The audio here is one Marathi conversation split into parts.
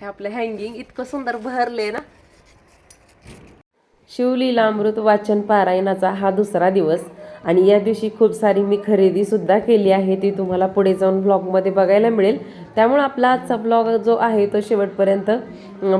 हे आपलं हँगिंग इतकं सुंदर भरले ना. शिवलीला अमृत वाचन पारायणाचा हा दुसरा दिवस. आणि या दिवशी खूप सारी मी खरेदीसुद्धा केली आहे ती तुम्हाला पुढे जाऊन ब्लॉगमध्ये बघायला मिळेल. त्यामुळे आपला आजचा ब्लॉग जो आहे तो शेवटपर्यंत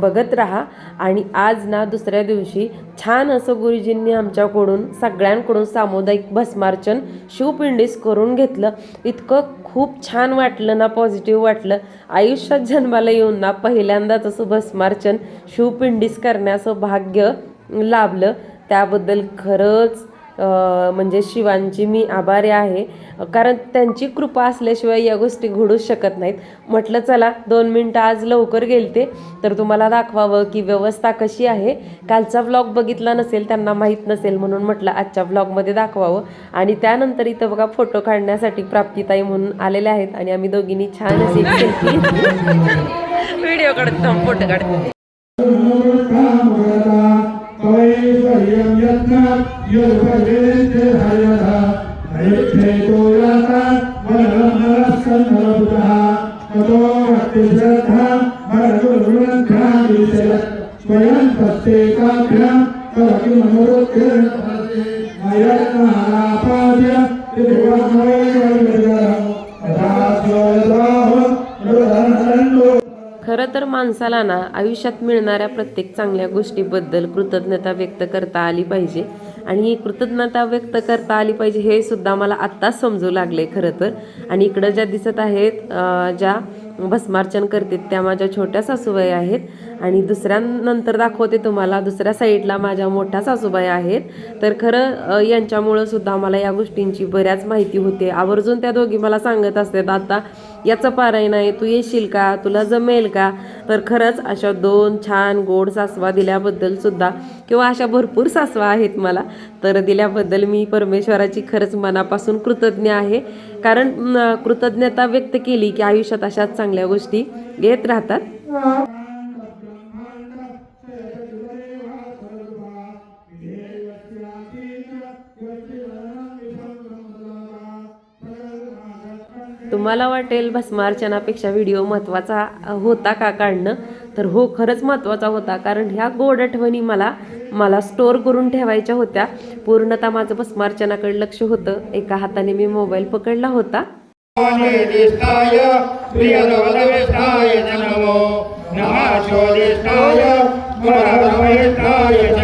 बघत राहा. आणि आज ना दुसऱ्या दिवशी छान असं गुरुजींनी आमच्याकडून सगळ्यांकडून सामुदायिक भस्मार्चन शिवपिंडीस करून घेतलं. इतकं खूप छान वाटलं ना पॉझिटिव्ह वाटलं. आयुष्यात जन्माला येऊन ना पहिल्यांदाच असं भस्मार्चन शिवपिंडीस करण्याचं भाग्य लाभलं. त्याबद्दल खरंच म्हणजे शिवांची मी आभारी आहे. कारण त्यांची कृपा असल्याशिवाय या गोष्टी घडूच शकत नाहीत. म्हटलं चला दोन मिनटं आज लवकर गेलते तर तुम्हाला दाखवावं की व्यवस्था कशी आहे. कालचा व्लॉग बघितला नसेल त्यांना माहीत नसेल म्हणून म्हटलं आजच्या व्लॉगमध्ये दाखवावं. आणि त्यानंतर इथं बघा फोटो काढण्यासाठी प्राप्तिताई म्हणून आलेल्या आहेत. आणि आम्ही दोघींनी छान सेल्फी व्हिडिओ काढतो फोटो काढतो. पवैश्वर्यं यत्नात् योगवेद्य हयः हयच्छेतो याता वरमनस्कन्धरबुधः ततो भक्तिश्रद्धा भरगुरुग्रन्थादिशय स्वयं प्रत्येकाभ्यां तव किमनुरुत्तिर्भवति मयत्नारापाद्य त्रिभुवनमयैर्विजयम् तर माणसाला ना आयुष्यात मिळणाऱ्या प्रत्येक चांगल्या गोष्टीबद्दल कृतज्ञता व्यक्त करता आली पाहिजे. आणि ही कृतज्ञता व्यक्त करता आली पाहिजे हे सुद्धा मला आत्ताच समजू लागले खरं तर. आणि इकडं ज्या दिसत आहेत ज्या भस्मार्चन करते त्या माझ्या छोट्या सासूबाई आहेत. आणि दुसऱ्यानंतर दाखवते तुम्हाला दुसऱ्या साईडला माझ्या मोठ्या सासूबाई आहेत. तर खरं यांच्यामुळं सुद्धा मला या गोष्टींची बऱ्याच माहिती होते. आवर्जून त्या दोघी मला सांगत असतात आता याचं पारायण आहे तू येशील का? तुला जमेल का? तर खरंच अशा दोन छान गोड सासवा दिल्याबद्दल सुद्धा किंवा अशा भरपूर सासवा आहेत मला तर दिल्याबद्दल मी परमेश्वराची खरंच मनापासून कृतज्ञ आहे. कारण कृतज्ञता व्यक्त केली की आयुष्यात अशाच चांगल्या गोष्टी येत राहतात. तुम्हाला वाटेल भस्मार्चनापेक्षा व्हिडिओ महत्त्वाचा होता का काढणं? तर हो खरंच महत्त्वाचा होता. कारण ह्या गोड आठवणी मला मला स्टोअर करून ठेवायच्या होत्या. पूर्णतः माझं भस्मार्चनाकडे लक्ष होतं. एका हाताने मी मोबाईल पकडला होता. नमो.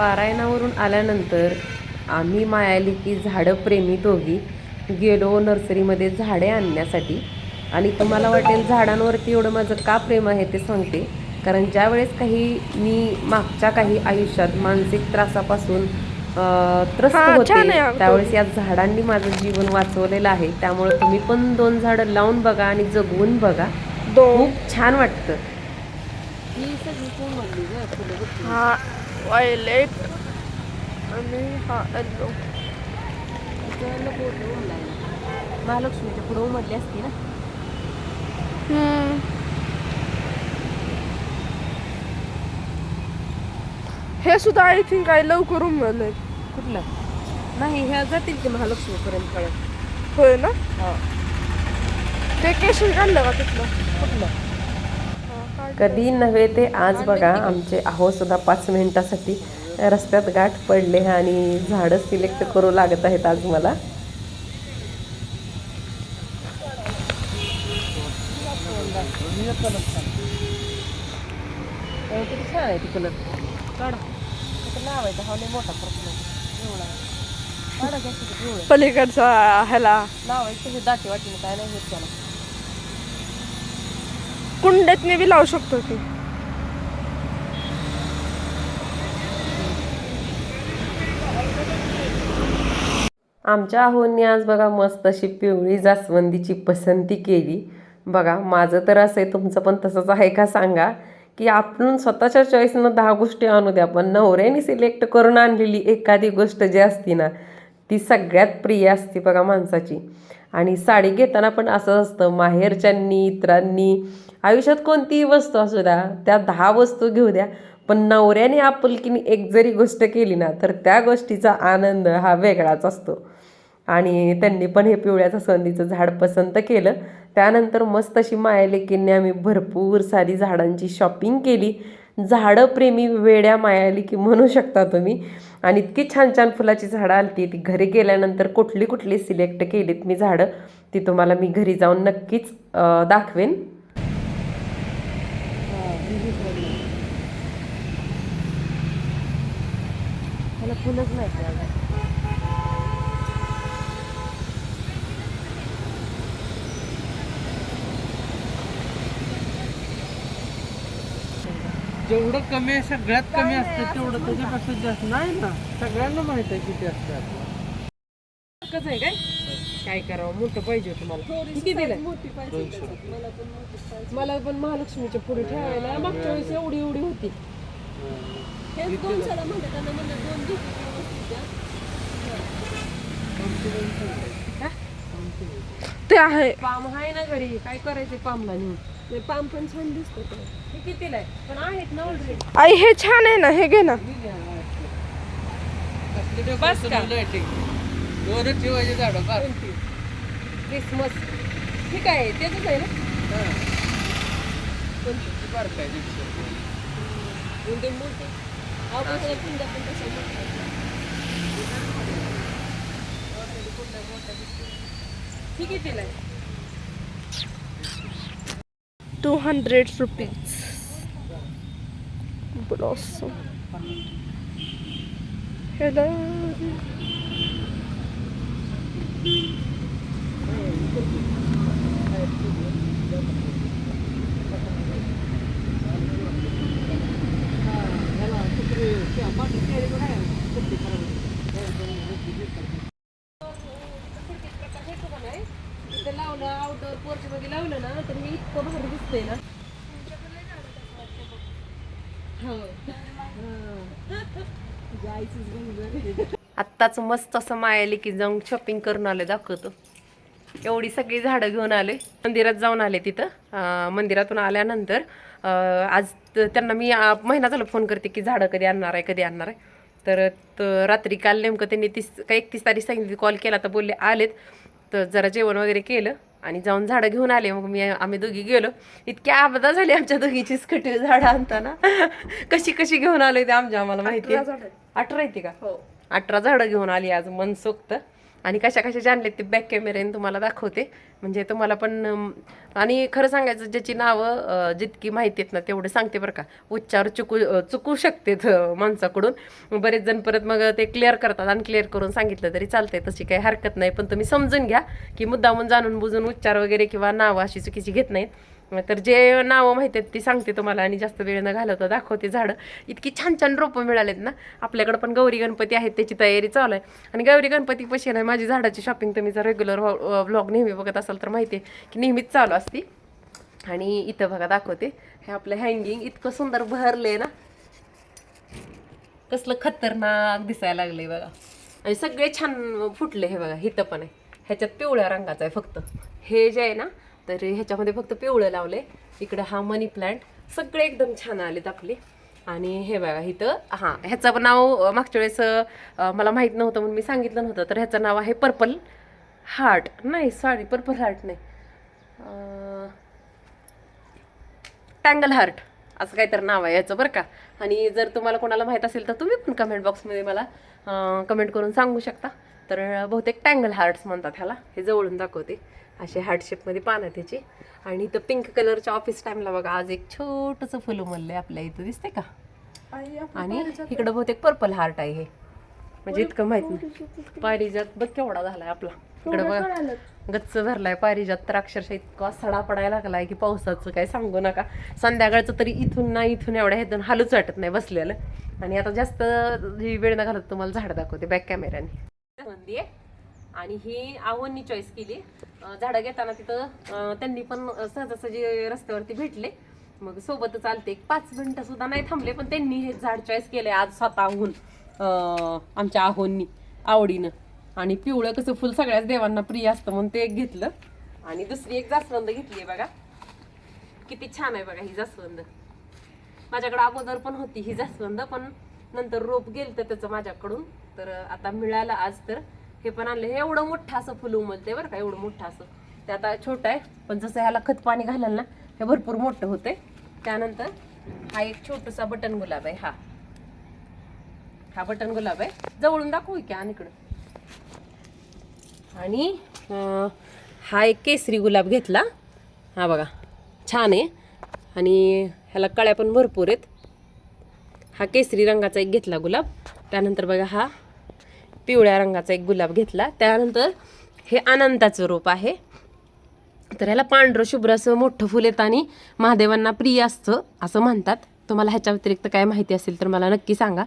पारायणावरून आल्यानंतर आम्ही मायाली की झाडं प्रेमी दोघी गेलो नर्सरीमध्ये झाडे आणण्यासाठी. आणि तुम्हाला वाटेल झाडांवरती एवढं माझं का प्रेम आहे ते सांगते. कारण ज्यावेळेस काही मी मागच्या काही आयुष्यात मानसिक त्रासापासून त्रस्त होते. त्यावेळेस या झाडांनी माझं जीवन वाचवलेलं आहे. त्यामुळे तुम्ही पण दोन झाडं लावून बघा आणि जगवून बघा. खूप छान वाटतं. हा वायलेट आणि हा येल्लो महालक्ष्मीच्या पुढे उमटली असती ना? हे सुद्धा आय थिंक आहे लवकर उमरले कुठलं? नाही ह्या जातील ते महालक्ष्मीपर्यंत कळत होय ना? ते केशरी काढलं का तिथलं? कुठलं. कधी नव्हे ते आज बघा आमचे अहो सुद्धा पाच मिनिटासाठी रस्त्यात गाठ पडले आणि झाडं सिलेक्ट करू लागत आहेत आज मला छान आहे ती कलर लावायचा मोठा. पलीकडचा ह्याला लावायचं हे दाटी वाटीने काय नाही त्याला कुंड्यातने बी लावू शकतो की आमच्या आहोंनी आज बघा मस्त अशी पिवळी जास्वंदीची पसंती केली. बघा माझं तर असं आहे तुमचं पण तसंच आहे का सांगा? की आपण स्वतःच्या चॉईसनं दहा गोष्टी आणू द्या पण नवऱ्याने सिलेक्ट करून आणलेली एखादी गोष्ट जी असती ना ती सगळ्यात प्रिय असते बघा माणसाची. आणि साडी घेताना पण असं असतं माहेरच्यांनी इतरांनी आयुष्यात कोणतीही वस्तू असू द्या त्या दहा वस्तू घेऊ द्या पण नवऱ्याने आपुलकीने एक जरी गोष्ट केली ना तर त्या गोष्टीचा आनंद हा वेगळाच असतो. आणि त्यांनी पण हे पिवळ्याचं संधीचं झाड पसंत केलं. त्यानंतर मस्त अशी मायालेकींनी आम्ही भरपूर सारी झाडांची शॉपिंग केली. झाडं प्रेमी वेड्या मायालेकी म्हणू शकता तुम्ही. आणि इतकी छान छान फुलाची झाडं आलती. ती घरी गेल्यानंतर कुठली कुठली सिलेक्ट केलीत मी झाडं ती तुम्हाला मी घरी जाऊन नक्कीच दाखवेन. मला फुलंच माहिती जेवढं कमी आहे सगळ्यात कमी असतं तेवढं त्याच्यापेक्षा जास्त नाही ना. सगळ्यांना माहीत आहे किती कसं आहे काय? काय करावं? मोठं पाहिजे होतं मला. किती दिलं मला पण महालक्ष्मीच्या पुढे ठेवायला मागच्या वेळेस एवढी एवढी होती. ते आहे. पाम आहे ना घरी. काय करायचे पामला नेऊन? पाम पण छान दिसतो हे कितीला आहे? पण आहेत ना ऑलरेडी आई हे छान आहे ना हे घे ना. बस का? दोनच ठेवायचे झाडं का क्रिसमस. ठीक आहे तेच आहे ना? मोठी अहो, पण त्याला कुंड्या पण तशा मोठ्या आहेत. ही कितीला आहे टू हंड्रेड रुपीज ब्लॉसम ह्याला इथं लावलं आउटडोअर पोर्च मध्ये लावलं ना तर मी इतकं भारी दिसतंय ना. हो. हो. आत्ताच मस्त असं मायाली की जाऊन शॉपिंग करून आले दाखवतो. एवढी सगळी झाडं घेऊन आले. मंदिरात जाऊन आले तिथं. मंदिरातून आल्यानंतर आज त्यांना मी महिना झाला फोन करते की झाडं कधी आणणार आहे कधी आणणार आहे. तर रात्री काल नेमकं त्यांनी तीस का एकतीस तारीख सांगितली कॉल केला तर बोलले आलेत. तर जरा जेवण वगैरे केलं. आणि जाऊन झाडं घेऊन आले. मग मी आम्ही दोघी गेलो. इतकी आपदा झाली आमच्या दोघीची स्कटी झाडं आणताना. कशी कशी घेऊन आले ते आमच्या आम्हाला माहिती. अठरा येते का? हो. अठरा झाडं घेऊन आली आज मनसोक्त आणि कशा कशा आणले ते बॅक कॅमेऱ्याने तुम्हाला दाखवते. म्हणजे तुम्हाला पण आणि खरं सांगायचं ज्याची नावं जितकी माहिती आहेत ना तेवढं सांगते बरं का. उच्चार चुकू चुकू शकतेत माणसाकडून. बरेच जण परत मग ते क्लिअर करतात आणि क्लिअर करून सांगितलं तरी चालतंय. तशी काही हरकत नाही. पण तुम्ही समजून घ्या की मुद्दामून जाणून बुजून उच्चार वगैरे किंवा नावं अशी चुकीची घेत नाहीत. तर जे नावं माहिती आहेत ती सांगते तुम्हाला आणि जास्त वेळ न घालवता दाखवते झाडं. इतकी छान छान रोपं मिळालेत ना. आपल्याकडं पण गौरी गणपती आहेत त्याची तयारी चालू आहे. आणि गौरी गणपती पशी ना माझी झाडाची शॉपिंग तुम्ही जर रेग्युलर व्लॉग नेहमी बघत असाल तर माहिती आहे की नेहमीच चालू असती. आणि इथं बघा दाखवते. हे आपलं हँगिंग इतकं सुंदर भरले ना. कसलं खतरनाक दिसायला लागले बघा. आणि सगळे छान फुटले हे बघा इथं पण आहे. ह्याच्यात पिवळ्या रंगाचं आहे फक्त. हे जे आहे ना तर ह्याच्यामध्ये फक्त पिवळं लावले इकडं हा मनी प्लांट सगळे एकदम छान आलेत आपले. आणि हे बघा इथं हां ह्याचं पण नाव मागच्या वेळेस मला माहीत नव्हतं म्हणून मी सांगितलं नव्हतं. तर ह्याचं नाव आहे पर्पल हार्ट नाही सॉरी पर्पल हार्ट नाही. टँगल हार्ट असं काहीतरी नाव आहे याचं बरं का. आणि जर तुम्हाला कोणाला माहीत असेल तर तुम्ही पण कमेंट बॉक्समध्ये मला कमेंट करून सांगू शकता. तर बहुतेक टँगल हार्ट्स म्हणतात ह्याला. हे जवळून दाखवते. असे हार्ट शेपमध्ये पान आहे त्याची. आणि इथं पिंक कलरच्या ऑफिस टाईमला बघा आज एक छोटंसं फुलं उमललं आहे आपल्या इथं. दिसते का? आणि इकडं बहुतेक पर्पल हार्ट आहे हे. म्हणजे इतकं माहीत नाही. पारिजात बघ. केवढा झालाय आपला. इकडं बघा? गच्च भरलाय पारिजात तर अक्षरशः इतका सडा पडायला लागलाय की पावसाचं काय सांगू नका. संध्याकाळचं तरी इथून ना इथून एवढ्या ह्यातून हालूच वाटत नाही बसलेलं. आणि आता जास्त ही वेळ न घालत तुम्हाला झाड दाखवते बॅक कॅमेऱ्याने आणि ही आवननी चॉईस केली. झाडं घेताना तिथं त्यांनी पण सहजासहजी रस्त्यावरती भेटले. मग सोबतच आलते. एक पाच मिनटं सुद्धा नाही थांबले पण त्यांनी हे झाड चॉईस केले आज स्वतःहून आमच्या आहोंनी आवडीनं. आणि पिवळं कसं फुल सगळ्याच देवांना प्रिय असतं म्हणून ते एक घेतलं. आणि दुसरी एक जास्वंद घेतली बघा. किती छान आहे बघा ही जास्वंद. माझ्याकडे अगोदर पण होती ही जास्वंद पण नंतर रोप गेलं तर त्याचं माझ्याकडून. तर आता मिळालं आज तर. हे पण आणलं हे एवढं मोठं असं फुल उमलते बरं का एवढं मोठं असं. ते आता छोटं आहे पण जसं ह्याला खत पाणी घालाल ना हे भरपूर मोठं होते त्यानंतर हा एक छोटूसा बटन गुलाब आहे हा. हा बटन गुलाब आहे. जवळून दाखवू की आणि इकडं. आणि हा एक केसरी गुलाब घेतला. हा बघा छान आहे. आणि ह्याला कळ्या पण भरपूर आहेत. हा केसरी रंगाचा एक घेतला गुलाब. त्यानंतर बघा हा पिवळ्या रंगाचा एक गुलाब घेतला. त्यानंतर हे अनंताचं रोप आहे. तर ह्याला पांढरं शुभ्र असं मोठं फुल येतं आणि महादेवांना प्रिय असतं असं म्हणतात. तुम्हाला ह्याच्या व्यतिरिक्त काय माहिती असेल तर मला नक्की सांगा.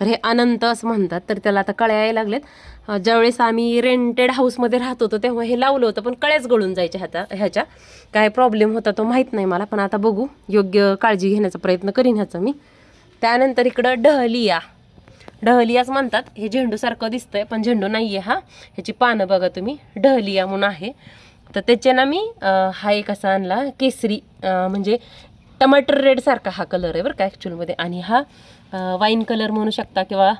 तर हे अनंत असं म्हणतात. तर त्याला आता कळ्या यायला लागलेत ज्यावेळेस आम्ही रेंटेड हाऊसमध्ये राहत होतो तेव्हा हे लावलं होतं पण कळ्याच गळून जायच्या ह्याचा ह्याच्या. काय प्रॉब्लेम होता तो माहीत नाही मला पण आता बघू. योग्य काळजी घेण्याचा प्रयत्न करीन ह्याचा मी. त्यानंतर इकडं डहलिया. डहलियाच म्हणतात. हे झेंडूसारखं दिसतंय पण झेंडू नाही आहे हा. ह्याची पानं बघा तुम्ही. डहलिया म्हणून आहे. तर त्याचे ना मी हा एक असा आणला. केसरी म्हणजे टमाटर रेड सारखा हा कलर आहे बरं का ॲक्च्युअलमध्ये आणि हा वाईन कलर म्हणू शकता किंवा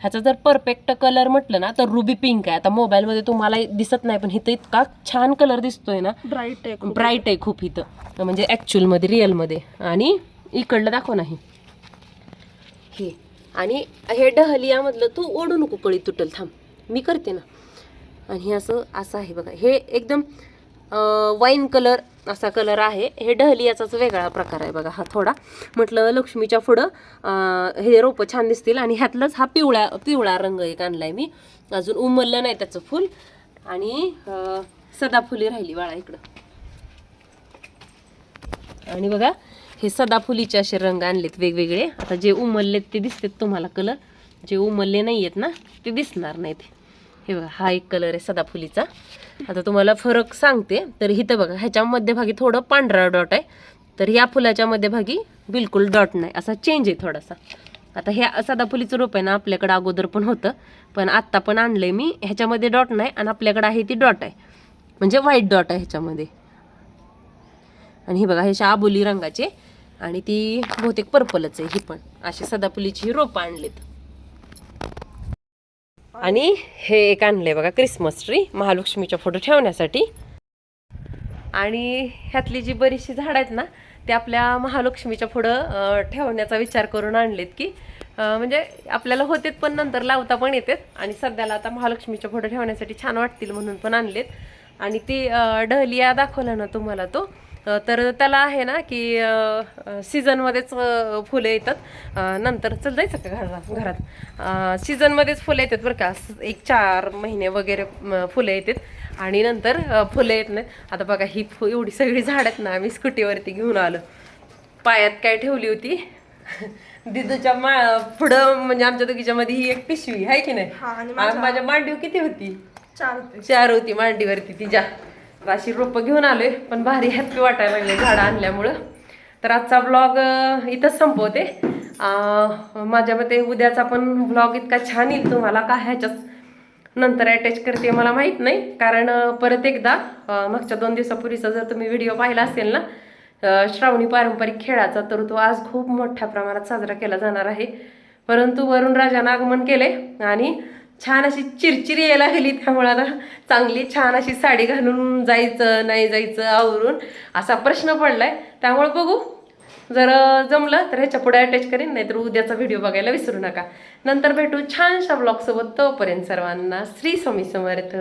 ह्याचा जर परफेक्ट कलर म्हटलं ना तर रुबी पिंक आहे. आता मोबाईलमध्ये तुम्हाला दिसत नाही पण इथं इतका छान कलर दिसतोय ना. ब्राईट आहे. ब्राईट आहे खूप इथं. म्हणजे ॲक्च्युअलमध्ये रिअलमध्ये आणि इकडलं दाखव नाही हे. आणि हे डहलियामधलं तू ओढू नको कळी तुटल थांब. मी करते ना. आणि हे असं असं आहे बघा. हे एकदम वाईन कलर असा कलर आहे. हे डहलियाचाच वेगळा प्रकार आहे बघा हा थोडा. म्हटलं लक्ष्मीच्या पुढं हे रोपं छान दिसतील आणि ह्यातलंच हा पिवळा पिवळा रंग एक आणला आहे मी. अजून उमललं नाही त्याचं फुल. आणि सदाफुली राहिली बाळा इकडं. आणि बघा हे सदाफुलीचे असे रंग आणलेत वेगवेगळे. आता जे उमललेत ते दिसतात तुम्हाला कलर जे उमलले नाही आहेत ना ते दिसणार नाहीत. हे बघा हा एक कलर आहे सदाफुलीचा. आता तुम्हाला फरक सांगते. तर इथं बघा ह्याच्या मध्यभागी थोडं पांढरा डॉट आहे. तर या फुलाच्या मध्यभागी बिलकुल डॉट नाही. असा चेंज आहे थोडासा. आता ह्या सदाफुलीचं रोप आहे ना आपल्याकडं अगोदर पण होतं. पण आत्ता पण आणलंय मी. ह्याच्यामध्ये डॉट नाही आणि आपल्याकडं आहे ती डॉट आहे. म्हणजे व्हाईट डॉट आहे ह्याच्यामध्ये. आणि हे बघा हे शाबुली रंगाचे. आणि ती बहुतेक पर्पलच आहे ही पण. अशी सदाफुलीची ही रोपं आणलीत. आणि हे एक आणलंय बघा क्रिसमस ट्री महालक्ष्मीच्या फोटो ठेवण्यासाठी. आणि ह्यातली जी बरीचशी झाडं आहेत ना ते आपल्या महालक्ष्मीच्या पुढं ठेवण्याचा विचार करून आणलेत की म्हणजे आपल्याला होतेत पण नंतर लावता पण येतात. आणि सध्याला आता महालक्ष्मीच्या पुढं ठेवण्यासाठी छान वाटतील म्हणून पण आणलेत. आणि ती डहलिया दाखवला ना तुम्हाला तो तर त्याला आहे ना की सीझनमध्येच फुलं येतात. नंतर चल जायचं का घरात? घरात सीझनमध्येच फुलं येतात बरं का. एक चार महिने वगैरे फुलं येतात. आणि नंतर फुलं येत नाहीत. आता बघा ही फु एवढी सगळी झाड आहेत ना आम्ही स्कूटीवरती घेऊन आलो. पायात काय ठेवली होती? दिदूच्या मा पुढं म्हणजे आमच्या दोघीच्या मध्ये ही एक पिशवी आहे की नाही? माझ्या मांडीव किती होती? चार होते. चार होती मांडीवरती तिच्या. तर अशी रोपं घेऊन आलोय पण भारी हॅपी वाटायला लागले झाडं आणल्यामुळं. तर आजचा ब्लॉग इथंच संपवते. माझ्या मते उद्याचा पण ब्लॉग इतका छान येईल तुम्हाला का ह्याच्याच नंतर अटॅच करते मला माहीत नाही. कारण परत एकदा मागच्या दोन दिवसापूर्वीचा जर तुम्ही व्हिडिओ पाहिला असेल ना श्रावणी पारंपरिक खेळाचा तर तो आज खूप मोठ्या प्रमाणात साजरा केला जाणार आहे. परंतु वरुण राजानं आगमन केले आणि छान अशी चिरचिरी यायला गेली त्यामुळं आता चांगली छान अशी साडी घालून जायचं नाही जायचं आवरून असा प्रश्न पडलाय. त्यामुळे बघू. जर जमलं तर ह्याच्या पुढे अटॅच करीन नाहीतर उद्याचा व्हिडिओ बघायला विसरू नका. नंतर भेटू छानशा ब्लॉगसोबत तोपर्यंत सर्वांना श्री स्वामी समर्थ.